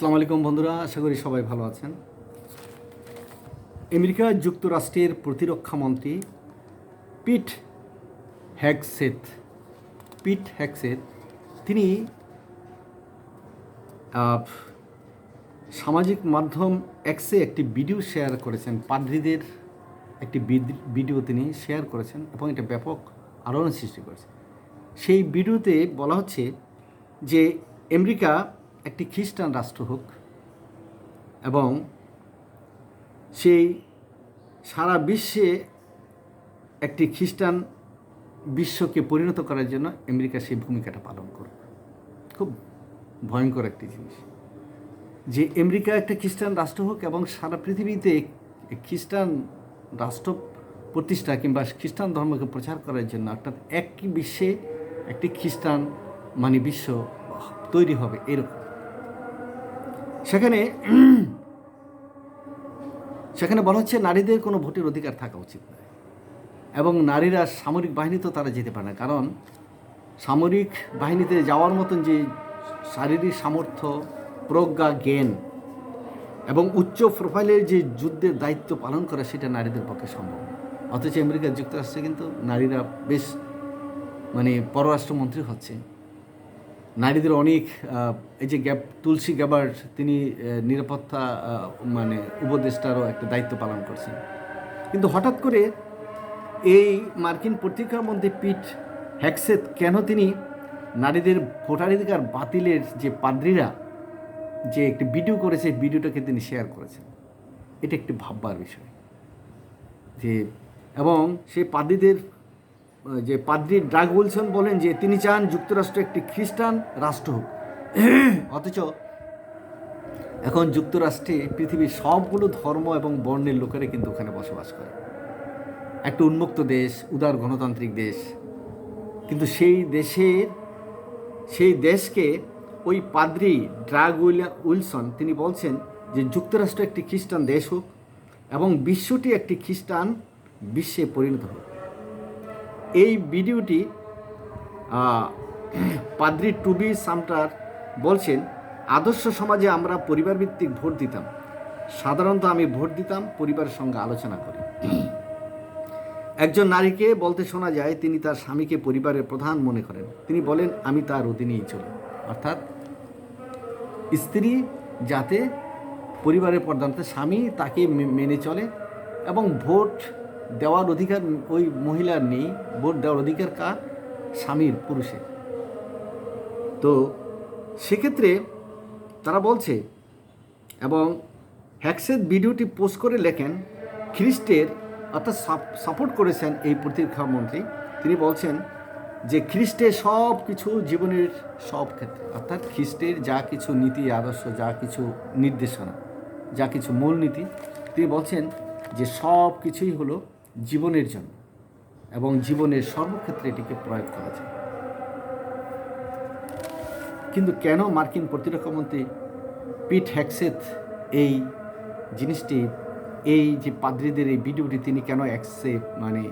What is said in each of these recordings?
আসসালামু আলাইকুম বন্ধুরা, আশা করি সবাই ভালো আছেন। আমেরিকা যুক্তরাষ্ট্রের প্রতিরক্ষা মন্ত্রী পিট হ্যাকসেথ পিট হ্যাকসেথ তিনি সামাজিক মাধ্যম এক্সে একটি ভিডিও শেয়ার করেছেন, পাদ্রীদের একটি ভিডিও তিনি শেয়ার করেছেন এবং এটা ব্যাপক আলোড়ন সৃষ্টি করেছে। সেই ভিডিওতে বলা হচ্ছে যে, আমেরিকা একটি খ্রিস্টান রাষ্ট্র হোক এবং সেই সারা বিশ্বে একটি খ্রিস্টান বিশ্বকে পরিণত করার জন্য আমেরিকা সেই ভূমিকাটা পালন করবে খুব ভয়ঙ্কর একটি জিনিস। যে আমেরিকা একটা খ্রিস্টান রাষ্ট্র হোক এবং সারা পৃথিবীতে খ্রিস্টান রাষ্ট্র প্রতিষ্ঠা কিংবা খ্রিস্টান ধর্মকে প্রচার করার জন্য অর্থাৎ একই বিশ্বে একটি খ্রিস্টান মানে বিশ্ব তৈরি হবে এরকম। সেখানে সেখানে বলা হচ্ছে নারীদের কোনো ভোটের অধিকার থাকা উচিত নয়। এবং নারীরা সামরিক বাহিনীতেও তারা যেতে পারে না। কারণ সামরিক বাহিনীতে যাওয়ার মতন যে শারীরিক সামর্থ্য, প্রজ্ঞা, জ্ঞান এবং উচ্চ প্রোফাইলের যে যুদ্ধের দায়িত্ব পালন করা, সেটা নারীদের পক্ষে সম্ভব অথচ আমেরিকা যুক্তরাষ্ট্রে কিন্তু নারীরা বেশ মানে পররাষ্ট্রমন্ত্রী হচ্ছে। নারীদের অনেক এই যে গ্যাপ, তুলসী গ্যাবার তিনি নিরাপত্তা মানে উপদেষ্টারও একটা দায়িত্ব পালন করছেন। কিন্তু হঠাৎ করে এই মার্কিন পত্রিকার মধ্যে পিট হ্যাকসেত কেন তিনি নারীদের ভোটাধিকার বাতিলের যে পাদ্রীরা, যে একটি ভিডিও করেছে ভিডিওটাকে তিনি শেয়ার করেছেন। এটা একটি ভাববার বিষয়। যে, এবং সেই পাদ্রীদের যে পাদ্রী ড্রাগ উইলসন বলেন যে তিনি চান যুক্তরাষ্ট্র একটি খ্রিস্টান রাষ্ট্র হোক। অথচ এখন যুক্তরাষ্ট্রে পৃথিবীর সবগুলো ধর্ম এবং বর্ণের লোকেরা কিন্তু ওখানে বসবাস করে। একটা উন্মুক্ত দেশ, উদার গণতান্ত্রিক দেশ। কিন্তু সেই দেশের, সেই দেশকে ওই পাদ্রি ড্রাগ উইলসন, তিনি বলছেন যে যুক্তরাষ্ট্র একটি খ্রিস্টান দেশ হোক এবং বিশ্বটি একটি খ্রিস্টান বিশ্বে পরিণত হোক। এই ভিডিওটি পাদ্রি টুবি সামটার বলছেন, আদর্শ সমাজে আমরা পরিবারভিত্তিক ভোট দিতাম। সাধারণত আমি ভোট দিতাম, পরিবারের সঙ্গে আলোচনা করি। একজন নারীকে বলতে শোনা যায়, তিনি তার স্বামীকে পরিবারের প্রধান মনে করেন। তিনি বলেন, আমি তার অধীনেই চলি। অর্থাৎ, স্ত্রী যাতে পরিবারের প্রধানত, স্বামী তাকে মেনে চলে এবং ভোট দেওয়ার অধিকার ওই মহিলার নেই, ভোট দেওয়ার অধিকার কার? স্বামীর, পুরুষের। তো সেক্ষেত্রে তারা বলছে, এবং হ্যাকসেদ ভিডিওটি পোস্ট করে লেখেন, খ্রিস্টের অর্থাৎ সাপোর্ট করেছেন এই প্রতিরক্ষা মন্ত্রী। তিনি বলছেন যে খ্রিস্টের সব কিছু জীবনের সব ক্ষেত্রে, অর্থাৎ খ্রিস্টের যা কিছু নীতি, আদর্শ, যা কিছু নির্দেশনা, যা কিছু মূলনীতি, তিনি বলছেন যে সব কিছুই হলো জীবনের জন্য এবং জীবনের সর্বক্ষেত্রে এটিকে প্রয়োগ করা যায়। কিন্তু কেন মার্কিন প্রতিরক্ষামন্ত্রী পিট হ্যাকসেথ এই জিনিসটি, এই যে পাদ্রীদের এই ভিডিওটি তিনি কেন অ্যাক্সে মানে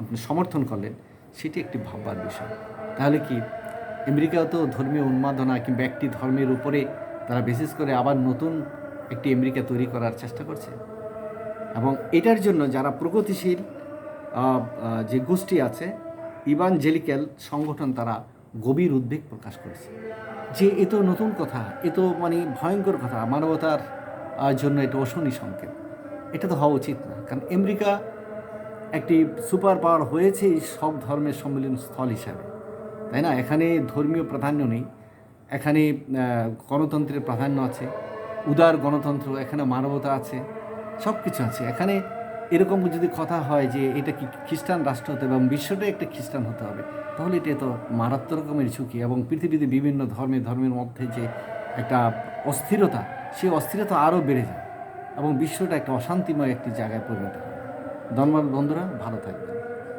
আপনি সমর্থন করলেন, সেটি একটি ভাববার বিষয়। তাহলে কি আমেরিকাও তো ধর্মীয় উন্মাদনা কিংবা একটি ধর্মের উপরে তারা বিশেষ করে আবার নতুন একটি আমেরিকা তৈরি করার চেষ্টা করছে? এবং এটার জন্য যারা প্রগতিশীল যে গোষ্ঠী আছে ইভানজেলিক্যাল সংগঠন তারা গভীর উদ্বেগ প্রকাশ করেছে। যে এ তো নতুন কথা, এ তো মানে ভয়ঙ্কর কথা, মানবতার জন্য এটা অশনি সংকেত। এটা তো হওয়া উচিত না, কারণ আমেরিকা একটি সুপার পাওয়ার হয়েছে সব ধর্মের সম্মিলন স্থল হিসাবে। তাই না? এখানে ধর্মীয় প্রাধান্য নেই, এখানে গণতন্ত্রের প্রাধান্য আছে, উদার গণতন্ত্র, এখানে মানবতা আছে। সব কিছু আছে। এখানে এরকম যদি কথা হয় যে এটা কি খ্রিস্টান রাষ্ট্র হতে এবং বিশ্বটাই একটা খ্রিস্টান হতে হবে, তাহলে এটা তো মারাত্মক রকমের ঝুঁকি এবং পৃথিবীতে বিভিন্ন ধর্মে ধর্মের মধ্যে যে একটা অস্থিরতা সেই অস্থিরতা আরও বেড়ে যায় এবং বিশ্বটা একটা অশান্তিময় একটি জায়গায় পরিণত হয় ধন্যবাদ বন্ধুরা, ভালো থাকবেন।